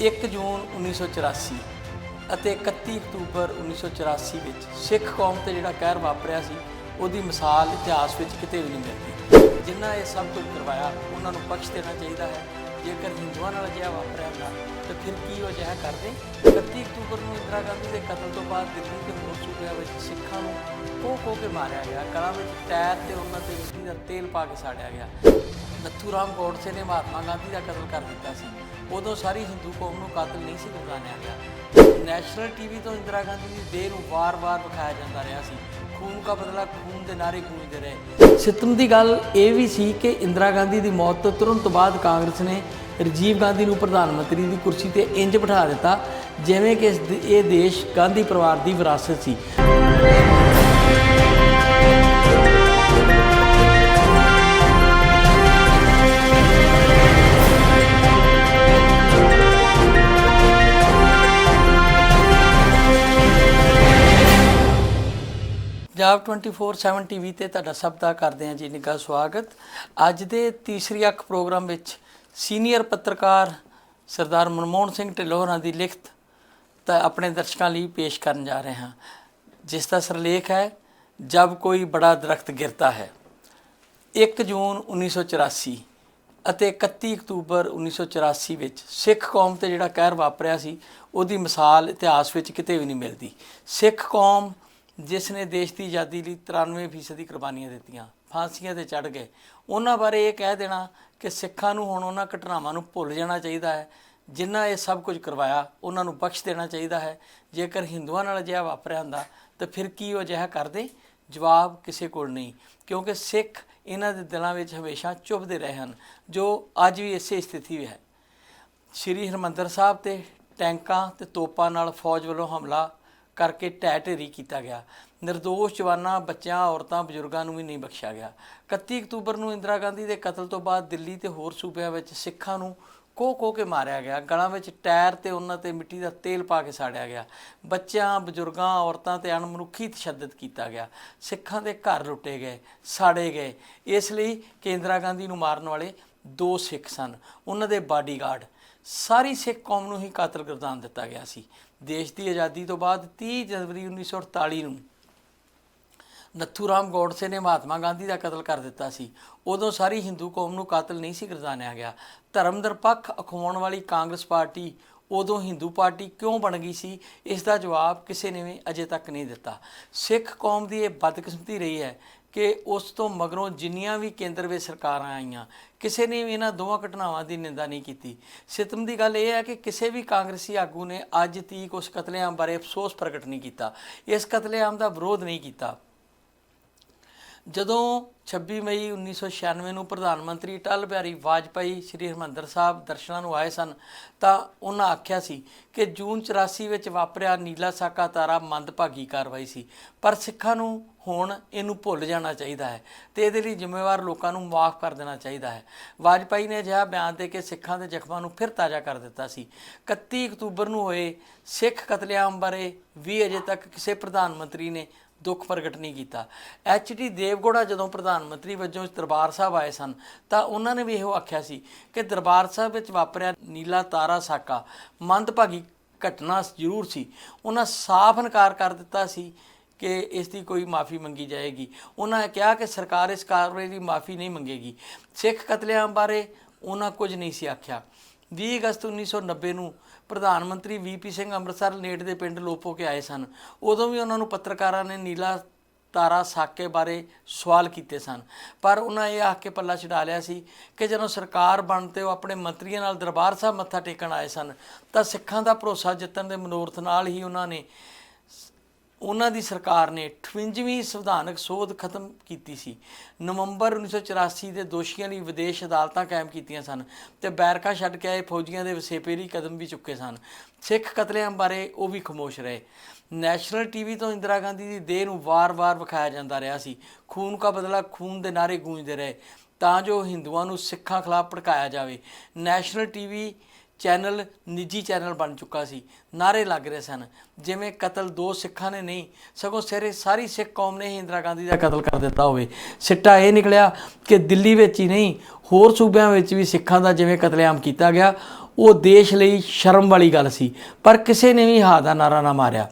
1 ਜੂਨ 1984 ਅਤੇ 31 ਅਕਤੂਬਰ 1984 ਵਿੱਚ ਸਿੱਖ ਕੌਮ ਤੇ ਜਿਹੜਾ ਕਹਿਰ ਵਾਪਰਿਆ ਸੀ, ਉਹਦੀ ਮਿਸਾਲ ਇਤਿਹਾਸ ਵਿੱਚ ਕਿਤੇ ਵੀ ਨਹੀਂ ਮਿਲਦੀ। ਜਿਨ੍ਹਾਂ ਇਹ ਸਭ ਕੁਝ ਕਰਵਾਇਆ, ਉਹਨਾਂ ਨੂੰ ਬਖਸ਼ ਦੇਣਾ ਚਾਹੀਦਾ ਹੈ। ਜੇਕਰ ਹਿੰਦੂਆਂ ਨਾਲ ਅਜਿਹਾ ਵਾਪਰਿਆ ਹੁੰਦਾ ਤਾਂ ਫਿਰ ਕੀ ਉਹ ਅਜਿਹਾ ਕਰਦੇ? 31 ਅਕਤੂਬਰ ਨੂੰ ਇੰਦਰਾ ਗਾਂਧੀ ਦੇ ਕਤਲ ਤੋਂ ਬਾਅਦ ਦਿੱਲੀ ਦੇ ਹੋਰ ਸੂਬਿਆਂ ਵਿੱਚ ਸਿੱਖਾਂ ਨੂੰ ਕੋਹ ਕੋਹ ਕੇ ਮਾਰਿਆ ਗਿਆ। ਗਲਾਂ ਵਿੱਚ ਟਾਇਰ ਤੇ ਉਹਨਾਂ ਤੇ ਮਿੱਟੀ ਦਾ ਤੇਲ ਪਾ ਕੇ ਸਾੜਿਆ ਗਿਆ। ਨੱਥੂ ਰਾਮ ਗੋਡਸੇ ਨੇ ਮਹਾਤਮਾ ਗਾਂਧੀ ਦਾ ਕਤਲ ਕਰ ਦਿੱਤਾ ਸੀ। ਉਦੋਂ ਸਾਰੀ ਹਿੰਦੂ ਕੌਮ ਨੂੰ ਕਾਤਲ ਨਹੀਂ ਸੀ ਪਛਾਣਿਆ ਗਿਆ। ਨੈਸ਼ਨਲ ਟੀਵੀ ਤੋਂ ਇੰਦਰਾ ਗਾਂਧੀ ਦੀ ਦੇਹ ਨੂੰ ਵਾਰ-ਵਾਰ ਵਿਖਾਇਆ ਜਾਂਦਾ ਰਿਹਾ ਸੀ। ਖੂਨ ਦਾ ਬਦਲਾ ਖੂਨ ਦੇ ਨਾਰੇ ਗੂੰਜਦੇ ਰਹੇ। ਸਿੱਤਮ ਦੀ ਗੱਲ ਇਹ ਵੀ ਸੀ ਕਿ ਇੰਦਰਾ ਗਾਂਧੀ ਦੀ ਮੌਤ ਤੋਂ ਤੁਰੰਤ ਬਾਅਦ ਕਾਂਗਰਸ ਨੇ ਰਾਜੀਵ ਗਾਂਧੀ ਨੂੰ ਪ੍ਰਧਾਨ ਮੰਤਰੀ ਦੀ ਕੁਰਸੀ ਤੇ ਇੰਜ ਬਿਠਾ ਦਿੱਤਾ, ਜਿਵੇਂ ਕਿ ਇਹ ਦੇਸ਼ ਗਾਂਧੀ ਪਰਿਵਾਰ ਦੀ ਵਿਰਾਸਤ ਸੀ। ਪੰਜਾਬ 24/7 ਟੀਵੀ ਤੇ ਤੁਹਾਡਾ ਸਭ ਦਾ ਕਰਦੇ ਹਾਂ ਜੀ ਨਿੱਘਾ ਸਵਾਗਤ। ਅੱਜ ਦੇ ਤੀਸਰੀ ਅੱਖ ਪ੍ਰੋਗਰਾਮ ਵਿੱਚ ਸੀਨੀਅਰ ਪੱਤਰਕਾਰ ਸਰਦਾਰ ਮਨਮੋਹਨ ਸਿੰਘ ਢਿੱਲੋਂ ਹੋਰਾਂ ਦੀ ਲਿਖਤ ਤਾਂ ਆਪਣੇ ਦਰਸ਼ਕਾਂ ਲਈ ਪੇਸ਼ ਕਰਨ ਜਾ ਰਹੇ ਹਾਂ। ਜਿਸ ਦਾ ਸਿਰਲੇਖ ਹੈ, ਜਬ ਕੋਈ ਬੜਾ ਦਰਖਤ ਗਿਰਤਾ ਹੈ। 1 ਜੂਨ 1984 ਅਤੇ 31 ਅਕਤੂਬਰ 1984 ਵਿੱਚ ਸਿੱਖ ਕੌਮ ਤੇ ਜਿਹੜਾ ਕਹਿਰ ਵਾਪਰਿਆ ਸੀ, ਉਹਦੀ ਮਿਸਾਲ ਇਤਿਹਾਸ ਵਿੱਚ ਕਿਤੇ ਵੀ ਨਹੀਂ ਮਿਲਦੀ। ਸਿੱਖ ਕੌਮ ਜਿਸ ਨੇ ਦੇਸ਼ ਦੀ ਆਜ਼ਾਦੀ ਲਈ 93% ਦੀ ਕੁਰਬਾਨੀਆਂ ਦਿੱਤੀਆਂ, ਫਾਂਸੀਆਂ ਤੇ ਚੜ ਗਏ। ਉਹਨਾਂ ਬਾਰੇ ਇਹ ਕਹਿ ਦੇਣਾ ਕਿ ਸਿੱਖਾਂ ਨੂੰ ਹੁਣ ਉਹਨਾਂ ਘਟਨਾਵਾਂ ਨੂੰ ਭੁੱਲ ਜਾਣਾ ਚਾਹੀਦਾ ਹੈ। ਜਿਨ੍ਹਾਂ ਇਹ ਸਭ ਕੁਝ ਕਰਵਾਇਆ, ਉਹਨਾਂ ਨੂੰ ਬਖਸ਼ ਦੇਣਾ ਚਾਹੀਦਾ ਹੈ। ਜੇਕਰ ਹਿੰਦੂਆਂ ਨਾਲ ਅਜਿਹਾ ਵਾਪਰਿਆ ਹੁੰਦਾ, ਤਾਂ ਫਿਰ ਕੀ ਉਹ ਅਜਿਹਾ ਕਰਦੇ? ਜਵਾਬ ਕਿਸੇ ਕੋਲ ਨਹੀਂ, ਕਿਉਂਕਿ ਸਿੱਖ ਇਹਨਾਂ ਦੇ ਦਿਲਾਂ ਵਿੱਚ ਹਮੇਸ਼ਾ ਚੁੱਭਦੇ ਰਹੇ ਹਨ, ਜੋ ਅੱਜ ਵੀ ਇਸੇ ਸਥਿਤੀ ਵਿੱਚ ਹੈ। ਸ਼੍ਰੀ ਹਰਮੰਦਰ ਸਾਹਿਬ ਤੇ ਟੈਂਕਾਂ ਤੇ ਤੋਪਾਂ ਨਾਲ ਫੌਜ ਵੱਲੋਂ ਹਮਲਾ ਕਰਕੇ ਢਹਿ ਢੇਰੀ ਕੀਤਾ ਗਿਆ। ਨਿਰਦੋਸ਼ ਜਵਾਨਾਂ, ਬੱਚਿਆਂ, ਔਰਤਾਂ, ਬਜ਼ੁਰਗਾਂ ਨੂੰ ਵੀ ਨਹੀਂ ਬਖਸ਼ਿਆ ਗਿਆ। 31 ਅਕਤੂਬਰ ਨੂੰ ਇੰਦਰਾ ਗਾਂਧੀ ਦੇ ਕਤਲ ਤੋਂ ਬਾਅਦ ਦਿੱਲੀ ਤੇ ਹੋਰ ਸੂਬਿਆਂ ਵਿੱਚ ਸਿੱਖਾਂ ਨੂੰ ਕੋਹ ਕੋਹ ਕੇ ਮਾਰਿਆ ਗਿਆ। ਗਲਾਂ ਵਿੱਚ ਟਾਇਰ ਤੇ ਉਹਨਾਂ ਤੇ ਮਿੱਟੀ ਦਾ ਤੇਲ ਪਾ ਕੇ ਸਾੜਿਆ ਗਿਆ। ਬੱਚਿਆਂ, ਬਜ਼ੁਰਗਾਂ, ਔਰਤਾਂ ਤੇ ਅਣਮਨੁੱਖੀ ਤਸ਼ੱਦਦ ਕੀਤਾ ਗਿਆ। ਸਿੱਖਾਂ ਦੇ ਘਰ ਲੁੱਟੇ ਗਏ, ਸਾੜੇ ਗਏ। ਇਸ ਲਈ ਕਿ ਇੰਦਰਾ ਗਾਂਧੀ ਨੂੰ ਮਾਰਨ ਵਾਲੇ ਦੋ ਸਿੱਖ ਸਨ। ਉਹਨਾਂ ਦੇ ਬਾਡੀਗਾਰਡ ਸਾਰੀ ਸਿੱਖ ਕੌਮ ਨੂੰ ਹੀ ਕਾਤਲ ਗਰਦਾਨ ਦਿੱਤਾ ਗਿਆ ਸੀ। ਦੇਸ਼ ਦੀ ਆਜ਼ਾਦੀ ਤੋਂ ਬਾਅਦ 30 ਜਨਵਰੀ 1948 ਨੂੰ ਨੱਥੂ ਰਾਮ ਗੋਡਸੇ ਨੇ ਮਹਾਤਮਾ ਗਾਂਧੀ ਦਾ ਕਤਲ ਕਰ ਦਿੱਤਾ ਸੀ। ਉਦੋਂ ਸਾਰੀ ਹਿੰਦੂ ਕੌਮ ਨੂੰ ਕਾਤਲ ਨਹੀਂ ਸੀ ਗਰਦਾਨਿਆ ਗਿਆ। ਧਰਮ ਨਿਰਪੱਖ ਅਖਵਾਉਣ ਵਾਲੀ ਕਾਂਗਰਸ ਪਾਰਟੀ ਉਦੋਂ ਹਿੰਦੂ ਪਾਰਟੀ ਕਿਉਂ ਬਣ ਗਈ ਸੀ, ਇਸ ਦਾ ਜਵਾਬ ਕਿਸੇ ਨੇ ਵੀ ਅਜੇ ਤੱਕ ਨਹੀਂ ਦਿੱਤਾ। ਸਿੱਖ ਕੌਮ ਦੀ ਇਹ ਬਦਕਿਸਮਤੀ ਰਹੀ ਹੈ ਕਿ ਉਸ ਤੋਂ ਮਗਰੋਂ ਜਿੰਨੀਆਂ ਵੀ ਕੇਂਦਰ ਵਿੱਚ ਸਰਕਾਰਾਂ ਆਈਆਂ, ਕਿਸੇ ਨੇ ਵੀ ਇਹਨਾਂ ਦੋਵਾਂ ਘਟਨਾਵਾਂ ਦੀ ਨਿੰਦਾ ਨਹੀਂ ਕੀਤੀ। ਸਿਤਮ ਦੀ ਗੱਲ ਇਹ ਹੈ ਕਿ ਕਿਸੇ ਵੀ ਕਾਂਗਰਸੀ ਆਗੂ ਨੇ ਅੱਜ ਤੀਕ ਉਸ ਕਤਲੇਆਮ ਬਾਰੇ ਅਫਸੋਸ ਪ੍ਰਗਟ ਨਹੀਂ ਕੀਤਾ। ਇਸ ਕਤਲੇਆਮ ਦਾ ਵਿਰੋਧ ਨਹੀਂ ਕੀਤਾ। ਜਦੋਂ 26 ਮਈ 1996 ਨੂੰ ਪ੍ਰਧਾਨ ਮੰਤਰੀ ਅਟਲ ਬਿਹਾਰੀ ਵਾਜਪਾਈ, ਸ੍ਰੀ ਹਰਿਮੰਦਰ ਸਾਹਿਬ ਦਰਸ਼ਨਾਂ ਨੂੰ ਆਏ ਸਨ, ਤਾਂ ਉਹਨਾਂ ਆਖਿਆ ਸੀ ਕਿ ਜੂਨ 84 ਵਿੱਚ ਵਾਪਰਿਆ ਨੀਲਾ ਸਾਕਾ ਤਾਰਾ ਮੰਦਭਾਗੀ ਕਾਰਵਾਈ ਸੀ। ਪਰ ਸਿੱਖਾਂ ਨੂੰ ਹੁਣ ਇਹਨੂੰ ਭੁੱਲ ਜਾਣਾ ਚਾਹੀਦਾ ਹੈ ਤੇ ਇਹਦੇ ਲਈ ਜ਼ਿੰਮੇਵਾਰ ਲੋਕਾਂ ਨੂੰ ਮਾਫ ਕਰ ਦੇਣਾ ਚਾਹੀਦਾ ਹੈ। ਵਾਜਪਾਈ ਨੇ ਅਜਿਹਾ ਬਿਆਨ ਦੇ ਕੇ ਸਿੱਖਾਂ ਦੇ ਜ਼ਖਮਾਂ ਨੂੰ ਫਿਰ ਤਾਜ਼ਾ ਕਰ ਦਿੱਤਾ ਸੀ। 31 ਅਕਤੂਬਰ ਨੂੰ ਹੋਏ ਸਿੱਖ ਕਤਲੇਆਮ ਬਾਰੇ ਵੀ ਅਜੇ ਤੱਕ ਕਿਸੇ ਪ੍ਰਧਾਨ ਮੰਤਰੀ ਨੇ ਦੁੱਖ ਪ੍ਰਗਟ ਨਹੀਂ ਕੀਤਾ। ਐਚ ਡੀ ਦੇਵਗੋੜਾ ਜਦੋਂ ਪ੍ਰਧਾਨ ਮੰਤਰੀ ਵਜੋਂ ਦਰਬਾਰ ਸਾਹਿਬ ਆਏ ਸਨ, ਤਾਂ ਉਹਨਾਂ ਨੇ ਵੀ ਇਹੋ ਆਖਿਆ ਸੀ ਕਿ ਦਰਬਾਰ ਸਾਹਿਬ ਵਿੱਚ ਵਾਪਰਿਆ ਨੀਲਾ ਤਾਰਾ ਸਾਕਾ ਮੰਦਭਾਗੀ ਘਟਨਾ ਜ਼ਰੂਰ ਸੀ। ਉਹਨਾਂ ਸਾਫ਼ ਇਨਕਾਰ ਕਰ ਦਿੱਤਾ ਸੀ ਕਿ ਇਸ ਦੀ ਕੋਈ ਮਾਫੀ ਮੰਗੀ ਜਾਏਗੀ। ਉਹਨਾਂ ਕਿਹਾ ਕਿ ਸਰਕਾਰ ਇਸ ਕਾਰਵਾਈ ਦੀ ਮਾਫੀ ਨਹੀਂ ਮੰਗੇਗੀ। ਸਿੱਖ ਕਤਲੇਆਮ ਬਾਰੇ ਉਹਨਾਂ ਕੁਝ ਨਹੀਂ ਸੀ ਆਖਿਆ। 20 ਅਗਸਤ 1990 ਨੂੰ ਪ੍ਰਧਾਨ ਮੰਤਰੀ ਵੀਪੀ ਸਿੰਘ ਅੰਮ੍ਰਿਤਸਰ ਨੇੜ ਦੇ ਪਿੰਡ ਲੋਪੋ ਕੇ ਆਏ ਸਨ। ਉਦੋਂ ਵੀ ਉਹਨਾਂ ਨੂੰ ਪੱਤਰਕਾਰਾਂ ਨੇ ਨੀਲਾ ਤਾਰਾ ਸਾਕੇ ਬਾਰੇ ਸਵਾਲ ਕੀਤੇ ਸਨ। ਪਰ ਉਹਨਾਂ ਇਹ ਆਖ ਕੇ ਪੱਲਾ ਛਡਾ ਲਿਆ ਸੀ ਕਿ ਜਦੋਂ ਸਰਕਾਰ ਬਣ 'ਤੇ ਉਹ ਆਪਣੇ ਮੰਤਰੀਆਂ ਨਾਲ ਦਰਬਾਰ ਸਾਹਿਬ ਮੱਥਾ ਟੇਕਣ ਆਏ ਸਨ, ਤਾਂ ਸਿੱਖਾਂ ਦਾ ਭਰੋਸਾ ਜਿੱਤਣ ਦੇ ਮਨੋਰਥ ਨਾਲ ਹੀ ਉਹਨਾਂ ਨੇ ਉਹਨਾਂ ਦੀ ਸਰਕਾਰ ਨੇ 58ਵੀਂ ਸੰਵਿਧਾਨਕ ਸੋਧ ਖਤਮ ਕੀਤੀ ਸੀ। ਨਵੰਬਰ 1984 ਦੇ ਦੋਸ਼ੀਆਂ ਲਈ ਵਿਦੇਸ਼ ਅਦਾਲਤਾਂ ਕਾਇਮ ਕੀਤੀਆਂ ਸਨ ਤੇ ਬੈਰਕਾ ਛੱਡ ਕੇ ਆਏ ਫੌਜੀਆਂ ਦੇ ਵਸੇਪੇ ਲਈ ਕਦਮ ਵੀ ਚੁੱਕੇ ਸਨ। ਸਿੱਖ ਕਤਲੇਆਮ ਬਾਰੇ ਉਹ ਵੀ ਖਮੋਸ਼ ਰਹੇ। ਨੈਸ਼ਨਲ ਟੀਵੀ ਤੋਂ ਇੰਦਰਾ ਗਾਂਧੀ ਦੀ ਦੇਹ ਨੂੰ ਵਾਰ-ਵਾਰ ਵਿਖਾਇਆ ਜਾਂਦਾ ਰਿਹਾ ਸੀ। ਖੂਨ ਦਾ ਬਦਲਾ ਖੂਨ ਦੇ ਨਾਰੇ ਗੂੰਜਦੇ ਰਹੇ। ਤਾਂ ਜੋ ਹਿੰਦੂਆਂ ਨੂੰ ਸਿੱਖਾਂ ਖਿਲਾਫ ਭੜਕਾਇਆ ਜਾਵੇ। ਨੈਸ਼ਨਲ ਟੀਵੀ ਚੈਨਲ, ਨਿੱਜੀ ਚੈਨਲ ਬਣ ਚੁੱਕਾ ਸੀ। ਨਾਰੇ ਲੱਗ ਰਹੇ ਸਨ। ਜਿਵੇਂ ਕਤਲ ਦੋ ਸਿੱਖਾਂ ਨੇ ਨਹੀਂ, ਸਗੋਂ ਸਿਰੇ ਸਾਰੀ ਸਿੱਖ ਕੌਮ ਨੇ ਹੀ ਇੰਦਰਾ ਗਾਂਧੀ ਦਾ ਕਤਲ ਕਰ ਦਿੱਤਾ ਹੋਵੇ। ਸਿੱਟਾ ਇਹ ਨਿਕਲਿਆ ਕਿ ਦਿੱਲੀ ਵਿੱਚ ਹੀ ਨਹੀਂ, ਹੋਰ ਸੂਬਿਆਂ ਵਿੱਚ ਵੀ ਸਿੱਖਾਂ ਦਾ ਜਿਵੇਂ ਕਤਲੇਆਮ ਕੀਤਾ ਗਿਆ, ਉਹ ਦੇਸ਼ ਲਈ ਸ਼ਰਮ ਵਾਲੀ ਗੱਲ ਸੀ। ਪਰ ਕਿਸੇ ਨੇ ਵੀ ਹਾਂ ਦਾ ਨਾਰਾ ਨਾ ਮਾਰਿਆ।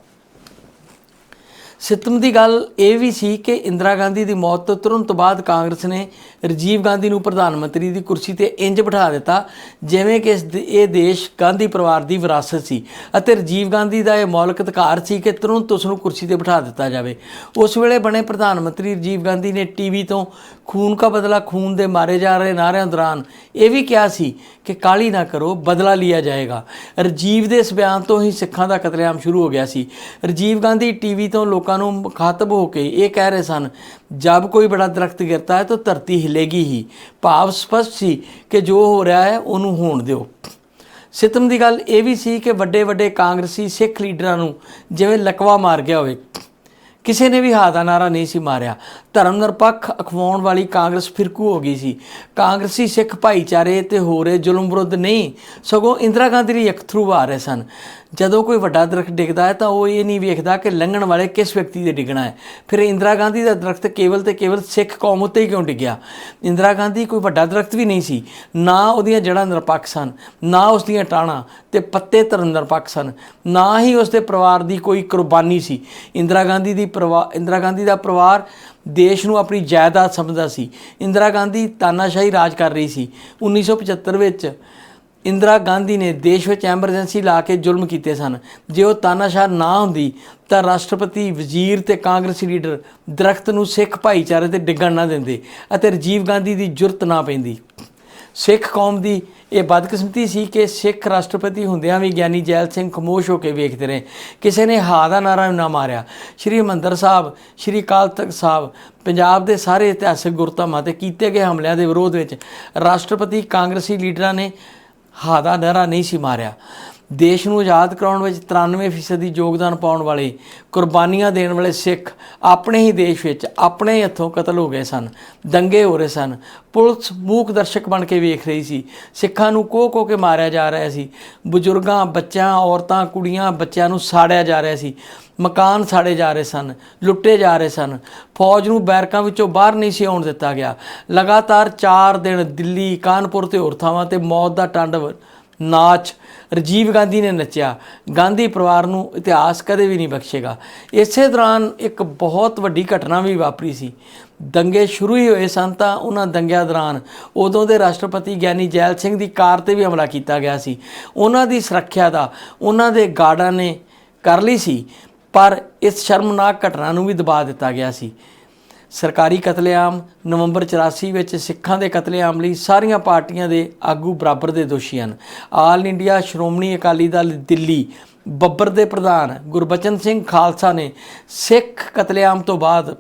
ਸਿੱਤਮ ਦੀ ਗੱਲ ਇਹ ਵੀ ਸੀ ਕਿ ਇੰਦਰਾ ਗਾਂਧੀ ਦੀ ਮੌਤ ਤੋਂ ਤੁਰੰਤ ਬਾਅਦ ਕਾਂਗਰਸ ਨੇ ਰਾਜੀਵ ਗਾਂਧੀ ਨੂੰ ਪ੍ਰਧਾਨ ਮੰਤਰੀ ਦੀ ਕੁਰਸੀ ਤੇ ਇੰਜ ਬਿਠਾ ਦਿੱਤਾ, ਜਿਵੇਂ ਕਿ ਇਸ ਇਹ ਦੇਸ਼ ਗਾਂਧੀ ਪਰਿਵਾਰ ਦੀ ਵਿਰਾਸਤ ਸੀ ਅਤੇ ਰਾਜੀਵ ਗਾਂਧੀ ਦਾ ਇਹ ਮੌਲਿਕ ਅਧਿਕਾਰ ਸੀ ਕਿ ਤੁਰੰਤ ਉਸ ਨੂੰ ਕੁਰਸੀ ਤੇ ਬਿਠਾ ਦਿੱਤਾ ਜਾਵੇ। ਉਸ ਵੇਲੇ ਬਣੇ ਪ੍ਰਧਾਨ ਮੰਤਰੀ ਰਾਜੀਵ ਗਾਂਧੀ ਨੇ ਟੀਵੀ ਤੋਂ ਖੂਨ ਕਾ ਬਦਲਾ ਖੂਨ ਦੇ ਮਾਰੇ ਜਾ ਰਹੇ ਨਾਰਿਆਂ ਦੌਰਾਨ ਇਹ ਵੀ ਕਿਹਾ ਸੀ ਕਿ ਕਾਲੀ ਨਾ ਕਰੋ, ਬਦਲਾ ਲਿਆ ਜਾਏਗਾ। ਰਾਜੀਵ ਦੇ ਇਸ ਬਿਆਨ ਤੋਂ ਹੀ ਸਿੱਖਾਂ ਦਾ ਕਤਲੇਆਮ ਸ਼ੁਰੂ ਹੋ ਗਿਆ ਸੀ। ਰਾਜੀਵ ਗਾਂਧੀ ਟੀਵੀ ਤੋਂ ਲੋਕ ਨੂੰ ਮੁਖਾਤਬ ਹੋ ਕੇ ਇਹ ਕਹਿ ਰਹੇ ਸਨ ਜਦ ਕੋਈ ਬੜਾ ਦਰਖਤ ਗਿਰਤਾ ਹੈ ਤਾਂ ਧਰਤੀ ਹਿਲੇਗੀ ਹੀ। ਭਾਵ ਸਪਸ਼ਟ ਸੀ ਕਿ ਜੋ ਹੋ ਰਿਹਾ ਹੈ, ਉਹਨੂੰ ਹੋਣ ਦਿਓ। ਸਿਤਮ ਦੀ ਗੱਲ ਇਹ ਵੀ ਸੀ ਕਿ ਵੱਡੇ ਵੱਡੇ ਕਾਂਗਰਸੀ ਸਿੱਖ ਲੀਡਰਾਂ ਨੂੰ ਜਿਵੇਂ ਲਕਵਾ ਮਾਰ ਗਿਆ ਹੋਵੇ। ਕਿਸੇ ਨੇ ਵੀ ਹਾ ਦਾ ਨਾਰਾ ਨਹੀਂ ਸੀ ਮਾਰਿਆ। ਧਰਮ ਨਿਰਪੱਖ ਅਖਵਾਉਣ ਵਾਲੀ ਕਾਂਗਰਸ ਫਿਰਕੂ ਹੋ ਗਈ ਸੀ। ਕਾਂਗਰਸੀ ਸਿੱਖ ਭਾਈਚਾਰੇ ਤੇ ਹੋ ਰਹੇ ਜ਼ੁਲਮ ਵਿਰੁੱਧ ਨਹੀਂ, ਸਗੋਂ ਇੰਦਰਾ ਗਾਂਧੀ ਦੇ ਅਖਤਰੂ ਆ ਰਹੇ ਸਨ। ਜਦੋਂ ਕੋਈ ਵੱਡਾ ਦਰਖਤ ਡਿੱਗਦਾ ਹੈ ਤਾਂ ਉਹ ਇਹ ਨਹੀਂ ਵੇਖਦਾ ਕਿ ਲੰਘਣ ਵਾਲੇ ਕਿਸ ਵਿਅਕਤੀ ਦੇ ਡਿੱਗਣਾ ਹੈ। ਫਿਰ ਇੰਦਰਾ ਗਾਂਧੀ ਦਾ ਦਰਖਤ ਕੇਵਲ ਤੇ ਕੇਵਲ ਸਿੱਖ ਕੌਮ ਉੱਤੇ ਹੀ ਕਿਉਂ ਡਿੱਗਿਆ? ਇੰਦਰਾ ਗਾਂਧੀ ਕੋਈ ਵੱਡਾ ਦਰਖਤ ਵੀ ਨਹੀਂ ਸੀ। ਨਾ ਉਹਦੀਆਂ ਜੜ੍ਹਾਂ ਨਿਰਪੱਖ ਸਨ, ਨਾ ਉਸ ਦੀਆਂ ਟਾਹਣਾਂ ਤੇ ਪੱਤੇ ਧਰਮ ਨਿਰਪੱਖ ਸਨ, ਨਾ ਹੀ ਉਸ ਦੇ ਪਰਿਵਾਰ ਦੀ ਕੋਈ ਕੁਰਬਾਨੀ ਸੀ। ਇੰਦਰਾ ਗਾਂਧੀ ਦੀ ਪਰਿਵਾਰ ਇੰਦਰਾ ਗਾਂਧੀ ਦਾ ਪਰਿਵਾਰ ਦੇਸ਼ ਨੂੰ ਆਪਣੀ ਜਾਇਦਾਦ ਸਮਝਦਾ ਸੀ। ਇੰਦਰਾ ਗਾਂਧੀ ਤਾਨਾਸ਼ਾਹੀ ਰਾਜ ਕਰ ਰਹੀ ਸੀ। 1975 ਵਿੱਚ ਇੰਦਰਾ ਗਾਂਧੀ ਨੇ ਦੇਸ਼ ਵਿੱਚ ਐਮਰਜੈਂਸੀ ਲਾ ਕੇ ਜ਼ੁਲਮ ਕੀਤੇ ਸਨ। ਜੇ ਉਹ ਤਾਨਾਸ਼ਾਹ ਨਾ ਹੁੰਦੀ, ਤਾਂ ਰਾਸ਼ਟਰਪਤੀ, ਵਜ਼ੀਰ ਤੇ ਕਾਂਗਰਸੀ ਲੀਡਰ ਦਰਖਤ ਨੂੰ ਸਿੱਖ ਭਾਈਚਾਰੇ ਤੇ ਡਿੱਗਣ ਨਾ ਦਿੰਦੇ ਅਤੇ ਰਾਜੀਵ ਗਾਂਧੀ ਦੀ ਜੁਰਤ ਨਾ ਪੈਂਦੀ। ਸਿੱਖ ਕੌਮ ਦੀ ਇਹ ਬਦਕਿਸਮਤੀ ਸੀ ਕਿ ਸਿੱਖ ਰਾਸ਼ਟਰਪਤੀ ਹੁੰਦਿਆਂ ਵੀ ਗਿਆਨੀ ਜੈਲ ਸਿੰਘ ਖਮੋਸ਼ ਹੋ ਕੇ ਵੇਖਦੇ ਰਹੇ। ਕਿਸੇ ਨੇ ਹਾ ਦਾ ਨਾਰਾ ਨਾ ਮਾਰਿਆ। ਸ਼੍ਰੀ ਹਰਿਮੰਦਰ ਸਾਹਿਬ, ਸ਼੍ਰੀ ਅਕਾਲ ਤਖਤ ਸਾਹਿਬ, ਪੰਜਾਬ ਦੇ ਸਾਰੇ ਇਤਿਹਾਸਕ ਗੁਰਧਾਮਾਂ ਤੇ ਕੀਤੇ ਗਏ ਹਮਲਿਆਂ ਦੇ ਵਿਰੋਧ ਵਿੱਚ ਰਾਸ਼ਟਰਪਤੀ ਕਾਂਗਰਸੀ ਲੀਡਰਾਂ ਨੇ ਹਾ ਦਾ ਨਾਰਾ ਨਹੀਂ ਸੀ ਮਾਰਿਆ। ਦੇਸ਼ ਨੂੰ ਆਜ਼ਾਦ ਕਰਾਉਣ ਵਿੱਚ 93% ਦੀ ਯੋਗਦਾਨ ਪਾਉਣ ਵਾਲੇ ਕੁਰਬਾਨੀਆਂ ਦੇਣ ਵਾਲੇ ਸਿੱਖ ਆਪਣੇ ਹੀ ਦੇਸ਼ ਵਿੱਚ ਆਪਣੇ ਹੀ ਹੱਥੋਂ ਕਤਲ ਹੋ ਗਏ ਸਨ, ਦੰਗੇ ਹੋ ਰਹੇ ਸਨ। ਪੁਲਿਸ ਮੂਕ ਦਰਸ਼ਕ ਬਣ ਕੇ ਵੇਖ ਰਹੀ ਸੀ। ਸਿੱਖਾਂ ਨੂੰ ਕੋਹ ਕੋ ਕੇ ਮਾਰਿਆ ਜਾ ਰਿਹਾ ਸੀ। ਬਜ਼ੁਰਗਾਂ, ਬੱਚਿਆਂ, ਔਰਤਾਂ, ਕੁੜੀਆਂ, ਬੱਚਿਆਂ ਨੂੰ ਸਾੜਿਆ ਜਾ ਰਿਹਾ ਸੀ। ਮਕਾਨ ਸਾੜੇ ਜਾ ਰਹੇ ਸਨ, ਲੁੱਟੇ ਜਾ ਰਹੇ ਸਨ। ਫੌਜ ਨੂੰ ਬੈਰਕਾਂ ਵਿੱਚੋਂ ਬਾਹਰ ਨਹੀਂ ਸੀ ਆਉਣ ਦਿੱਤਾ ਗਿਆ। ਲਗਾਤਾਰ 4 ਦਿਨ ਦਿੱਲੀ, ਕਾਨਪੁਰ ਤੇ ਹੋਰ ਥਾਵਾਂ ਤੇ ਮੌਤ ਦਾ ਟਾਂਡਵ ਨਾਚ, ਰਾਜੀਵ ਗਾਂਧੀ ਨੇ ਨੱਚਿਆ। ਗਾਂਧੀ ਪਰਿਵਾਰ ਨੂੰ ਇਤਿਹਾਸ ਕਦੇ ਵੀ ਨਹੀਂ ਬਖਸ਼ੇਗਾ। ਇਸੇ ਦੌਰਾਨ ਇੱਕ ਬਹੁਤ ਵੱਡੀ ਘਟਨਾ ਵੀ ਵਾਪਰੀ ਸੀ। ਦੰਗੇ ਸ਼ੁਰੂ ਹੀ ਹੋਏ ਸਨ ਤਾਂ ਉਹਨਾਂ ਦੰਗਿਆਂ ਦੌਰਾਨ ਉਦੋਂ ਦੇ ਰਾਸ਼ਟਰਪਤੀ ਗਿਆਨੀ ਜੈਲ ਸਿੰਘ ਦੀ ਕਾਰ ਤੇ ਵੀ ਹਮਲਾ ਕੀਤਾ ਗਿਆ ਸੀ। ਉਹਨਾਂ ਦੀ ਸੁਰੱਖਿਆ ਦਾ ਉਹਨਾਂ ਦੇ ਗਾਰਡਾਂ ਨੇ ਕਰ ਲਈ ਸੀ, ਪਰ ਇਸ ਸ਼ਰਮਨਾਕ ਘਟਨਾ ਨੂੰ ਵੀ ਦਬਾ ਦਿੱਤਾ ਗਿਆ ਸੀ। ਸਰਕਾਰੀ ਕਤਲੇਆਮ ਨਵੰਬਰ 84 ਵਿੱਚ ਸਿੱਖਾਂ ਦੇ ਕਤਲੇਆਮ ਲਈ ਸਾਰੀਆਂ ਪਾਰਟੀਆਂ ਦੇ ਆਗੂ ਬਰਾਬਰ ਦੇ ਦੋਸ਼ੀ ਹਨ। ਆਲ ਇੰਡੀਆ ਸ਼੍ਰੋਮਣੀ ਅਕਾਲੀ ਦਲ ਦਿੱਲੀ, ਬੱਬਰ ਦੇ ਪ੍ਰਧਾਨ ਗੁਰਬਚਨ ਸਿੰਘ ਖਾਲਸਾ ਨੇ ਸਿੱਖ ਕਤਲੇਆਮ ਤੋਂ ਬਾਅਦ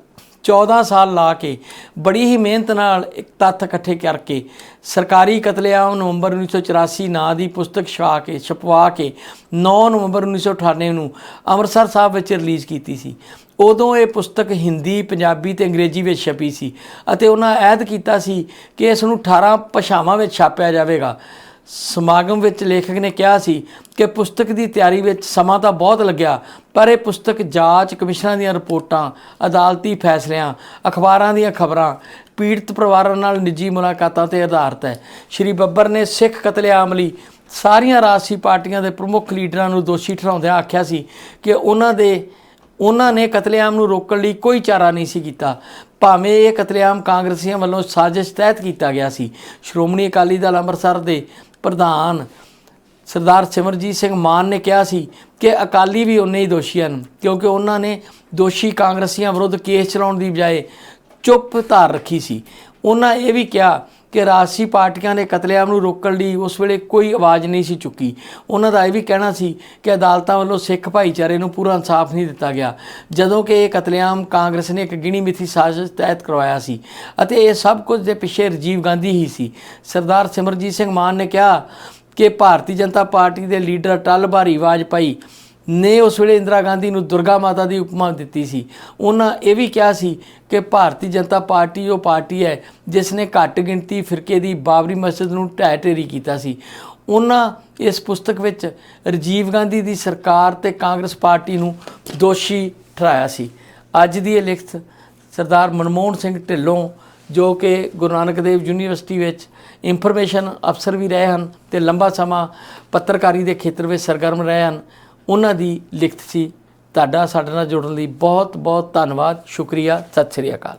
14 ਸਾਲ ਲਾ ਕੇ ਬੜੀ ਹੀ ਮਿਹਨਤ ਨਾਲ ਇੱਕ ਤੱਥ ਇਕੱਠੇ ਕਰਕੇ ਸਰਕਾਰੀ ਕਤਲੇਆਮ ਨਵੰਬਰ 1984 ਨਾਂ ਦੀ ਪੁਸਤਕ ਛਪਾ ਕੇ, ਛਪਵਾ ਕੇ 9 ਨਵੰਬਰ 1998 ਨੂੰ ਅੰਮ੍ਰਿਤਸਰ ਸਾਹਿਬ ਵਿੱਚ ਰਿਲੀਜ਼ ਕੀਤੀ ਸੀ। ਉਦੋਂ ਇਹ ਪੁਸਤਕ ਹਿੰਦੀ, ਪੰਜਾਬੀ ਤੇ ਅੰਗਰੇਜ਼ੀ ਵਿੱਚ ਛਪੀ ਸੀ ਅਤੇ ਉਹਨਾਂ ਐਦ ਕੀਤਾ ਸੀ ਕਿ ਇਸ ਨੂੰ 18 ਭਾਸ਼ਾਵਾਂ ਵਿੱਚ ਛਾਪਿਆ ਜਾਵੇਗਾ। ਸਮਾਗਮ ਵਿੱਚ ਲੇਖਕ ਨੇ ਕਿਹਾ ਸੀ ਕਿ ਪੁਸਤਕ ਦੀ ਤਿਆਰੀ ਵਿੱਚ ਸਮਾਂ ਤਾਂ ਬਹੁਤ ਲੱਗਿਆ ਪਰ ਇਹ ਪੁਸਤਕ ਜਾਂਚ ਕਮਿਸ਼ਨਾਂ ਦੀਆਂ ਰਿਪੋਰਟਾਂ, ਅਦਾਲਤੀ ਫੈਸਲਿਆਂ, ਅਖਬਾਰਾਂ ਦੀਆਂ ਖਬਰਾਂ, ਪੀੜਤ ਪਰਿਵਾਰਾਂ ਨਾਲ ਨਿੱਜੀ ਮੁਲਾਕਾਤਾਂ ਤੇ ਆਧਾਰਿਤ ਹੈ। ਸ਼੍ਰੀ ਬੱਬਰ ਨੇ ਸਿੱਖ ਕਤਲੇਆਮ ਲਈ ਸਾਰੀਆਂ ਰਾਜਸੀ ਪਾਰਟੀਆਂ ਦੇ ਪ੍ਰਮੁੱਖ ਲੀਡਰਾਂ ਨੂੰ ਦੋਸ਼ੀ ਠਹਿਰਾਉਂਦਿਆਂ ਆਖਿਆ ਸੀ ਕਿ ਉਹਨਾਂ ਦੇ, ਉਹਨਾਂ ਨੇ ਕਤਲੇਆਮ ਨੂੰ ਰੋਕਣ ਲਈ ਕੋਈ ਚਾਰਾ ਨਹੀਂ ਸੀ ਕੀਤਾ। ਭਾਵੇਂ ਇਹ ਕਤਲੇਆਮ ਕਾਂਗਰਸੀਆਂ ਵੱਲੋਂ ਸਾਜ਼ਿਸ਼ ਤਹਿਤ ਕੀਤਾ ਗਿਆ ਸੀ। ਸ਼੍ਰੋਮਣੀ ਅਕਾਲੀ ਦਲ ਅੰਮ੍ਰਿਤਸਰ ਦੇ ਪ੍ਰਧਾਨ ਸਰਦਾਰ ਸਿਮਰਜੀਤ ਸਿੰਘ ਮਾਨ ਨੇ ਕਿਹਾ ਸੀ ਕਿ ਅਕਾਲੀ ਵੀ ਉਨੇ ਹੀ ਦੋਸ਼ੀ ਹਨ, ਕਿਉਂਕਿ ਉਹਨਾਂ ਨੇ ਦੋਸ਼ੀ ਕਾਂਗਰਸੀਆਂ ਵਿਰੁੱਧ ਕੇਸ ਚਲਾਉਣ ਦੀ ਬਜਾਏ ਚੁੱਪ ਧਾਰ ਰੱਖੀ ਸੀ। ਉਹਨਾਂ ਇਹ ਵੀ ਕਿਹਾ ਕਿ ਰਾਜਸੀ ਪਾਰਟੀਆਂ ਨੇ ਕਤਲੇਆਮ ਨੂੰ ਰੋਕਣ ਲਈ ਉਸ ਵੇਲੇ ਕੋਈ ਆਵਾਜ਼ ਨਹੀਂ ਸੀ ਚੁੱਕੀ। ਉਹਨਾਂ ਦਾ ਇਹ ਵੀ ਕਹਿਣਾ ਸੀ ਕਿ ਅਦਾਲਤਾਂ ਵੱਲੋਂ ਸਿੱਖ ਭਾਈਚਾਰੇ ਨੂੰ ਪੂਰਾ ਇਨਸਾਫ ਨਹੀਂ ਦਿੱਤਾ ਗਿਆ, ਜਦੋਂ ਕਿ ਇਹ ਕਤਲੇਆਮ ਕਾਂਗਰਸ ਨੇ ਇੱਕ ਗਿਣੀ ਮਿਥੀ ਸਾਜ਼ਿਸ਼ ਤਹਿਤ ਕਰਵਾਇਆ ਸੀ ਅਤੇ ਇਹ ਸਭ ਕੁਝ ਦੇ ਪਿੱਛੇ ਰਾਜੀਵ ਗਾਂਧੀ ਹੀ ਸੀ। ਸਰਦਾਰ ਸਿਮਰਜੀਤ ਸਿੰਘ ਮਾਨ ਨੇ ਕਿਹਾ ਕਿ ਭਾਰਤੀ ਜਨਤਾ ਪਾਰਟੀ ਦੇ ਲੀਡਰ ਅਟਲ ਬਿਹਾਰੀ ਵਾਜਪਾਈ ਨੇ ਉਸ ਵੇਲੇ ਇੰਦਰਾ ਗਾਂਧੀ ਨੂੰ ਦੁਰਗਾ ਮਾਤਾ ਦੀ ਉਪਮਾ ਦਿੱਤੀ ਸੀ। ਉਹਨਾਂ ਇਹ ਵੀ ਕਿਹਾ ਸੀ ਕਿ ਭਾਰਤੀ ਜਨਤਾ ਪਾਰਟੀ ਉਹ ਪਾਰਟੀ ਹੈ ਜਿਸ ਨੇ ਘੱਟ ਗਿਣਤੀ ਫਿਰਕੇ ਦੀ ਬਾਬਰੀ ਮਸਜਿਦ ਨੂੰ ਢਹਿ ਢੇਰੀ ਕੀਤਾ ਸੀ। ਉਹਨਾਂ ਇਸ ਪੁਸਤਕ ਵਿੱਚ ਰਾਜੀਵ ਗਾਂਧੀ ਦੀ ਸਰਕਾਰ ਤੇ ਕਾਂਗਰਸ ਪਾਰਟੀ ਨੂੰ ਦੋਸ਼ੀ ਠਹਿਰਾਇਆ ਸੀ। ਅੱਜ ਦੀ ਇਹ ਲਿਖਤ ਸਰਦਾਰ ਮਨਮੋਹਨ ਸਿੰਘ ਢਿੱਲੋਂ ਜੋ ਕਿ ਗੁਰੂ ਨਾਨਕ ਦੇਵ ਯੂਨੀਵਰਸਿਟੀ ਵਿੱਚ ਇਨਫੋਰਮੇਸ਼ਨ ਅਫਸਰ ਵੀ ਰਹੇ ਹਨ ਤੇ ਲੰਬਾ ਸਮਾਂ ਪੱਤਰਕਾਰੀ ਦੇ ਖੇਤਰ ਵਿੱਚ ਸਰਗਰਮ ਰਹੇ ਹਨ, ਉਹਨਾਂ ਦੀ ਲਿਖਤ ਸੀ, ਤੁਹਾਡਾ ਸਾਡੇ ਨਾਲ ਜੁੜਨ ਲਈ ਬਹੁਤ ਬਹੁਤ ਧੰਨਵਾਦ, ਸ਼ੁਕਰੀਆ, ਸਤਿ ਸ੍ਰੀ ਅਕਾਲ।